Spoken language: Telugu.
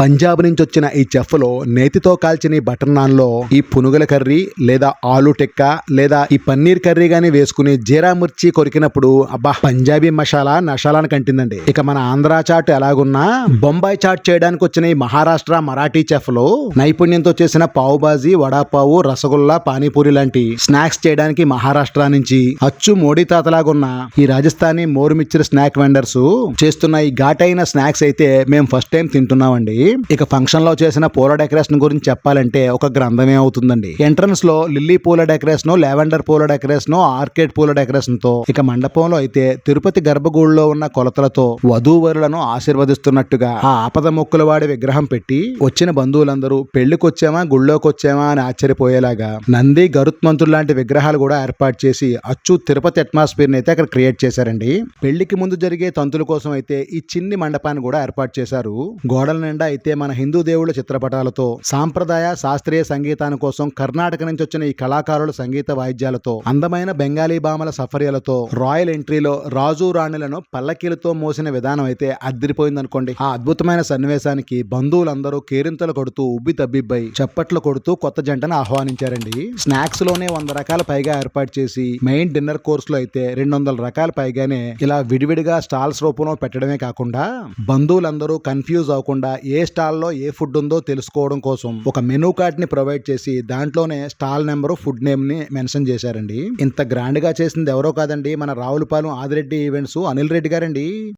పంజాబ్ నుంచి వచ్చిన ఈ చెఫ్లో నేతితో కాల్చిన ఈ బటర్ నాన్లో ఈ పునుగుల కర్రీ లేదా ఆలు టిక్కా లేదా ఈ పన్నీర్ కర్రీ గానీ వేసుకుని జీరా మిర్చి కొరికినప్పుడు అబ్బా పంజాబీ మసాలా నషాలానికి కంటిందండి. ఇక మన ఆంధ్ర చాట్ ఎలాగున్నా బొంబాయి చాట్ చేయడానికి వచ్చిన ఈ మహారాష్ట్ర మరాఠీ చెఫ్లో నైపుణ్యంతో చేసిన పావు బాజీ వడాపావు రసగుల్లా పానీపూరి లాంటి స్నాక్స్ చేయడానికి మహారాష్ట్ర నుంచి అచ్చు మోడీ తాతలాగున్న ఈ రాజస్థానీ మోరుమిచ్చర్ స్నాక్ వెండర్స్ చేస్తున్న ఈ ఘాటైన స్నాక్స్ అయితే మేము ఫస్ట్ టైం తింటున్నామండి. ఇక ఫంక్షన్లో చేసిన పూల డెకరేషన్ గురించి చెప్పాలంటే ఒక గ్రంథమే అవుతుందండి. ఎంట్రన్స్లో లిల్లీ పూల డెకరేషన్ లావెండర్ పూల డెకరేషన్ ఆర్కేడ్ పూల డెకరేషన్తో ఇక మండపంలో అయితే తిరుపతి గర్భగూడిలో ఉన్న కొలతలతో వధూవరులను ఆశీర్వదిస్తున్నట్టుగా ఆ ఆపద మొక్కుల వాడి విగ్రహం పెట్టి వచ్చిన బంధువులందరూ పెళ్ళికొచ్చామా గుళ్ళోకొచ్చామా అని ఆశ్చర్యపోయేలాగా నంది గరుత్మంతుడు లాంటి విగ్రహాలు కూడా ఏర్పాటు చేసి అచ్చు తిరుపతి అట్మాస్ఫియర్ అయితే అక్కడ క్రియేట్ చేశారండి. పెళ్ళికి ముందు జరిగే తంతుల కోసం అయితే ఈ చిన్ని మండపాన్ని కూడా ఏర్పాటు చేశారు. గోడల నిండా అయితే మన హిందూ దేవుళ్ళ చిత్రపటాలతో సాంప్రదాయ శాస్త్రీయ సంగీతాన్ని కోసం కర్ణాటక నుంచి వచ్చిన ఈ కళాకారుల సంగీత వాయిద్యాలతో అందమైన బెంగాలీ బామల సఫర్యలతో రాయల్ ఎంట్రీలో రాజు రాణులను పల్లకీలతో మోసిన విధానం అయితే అద్దరిపోయిందనుకోండి ఆ అద్భుతమైన సన్నివేశానికి బంధువులందరూ కేరింతలు కొడుతూ ఉబ్బి తబ్బిబ్బై చప్పట్లు కొడుతూ కొత్త జంటను ఆహ్వానించారండి. స్నాక్స్లోనే వంద రకాల పైగా ఏర్పాటు చేసి మెయిన్ డిన్నర్ కోర్స్లో అయితే రెండు వందల రకాల పైగానే ఇలా విడివిడిగా స్టాల్స్ రూపంలో పెట్టడమే కాకుండా బంధువులందరూ కన్ఫ్యూజ్ అవ్వకుండా ఏ స్టాల్లో ఏ ఫుడ్ ఉందో తెలుసుకోవడం కోసం ఒక మెనూ కార్డ్ని ప్రొవైడ్ చేసి దాంట్లోనే స్టాల్ నెంబరు ఫుడ్ నేమ్ని మెన్షన్ చేశారండి. ఇంత గ్రాండ్గా చేసింది ఎవరో కాదండి మన రావులపాలెం ఆదిరెడ్డి ఈవెంట్స్ అనిల్ రెడ్డి గారండి.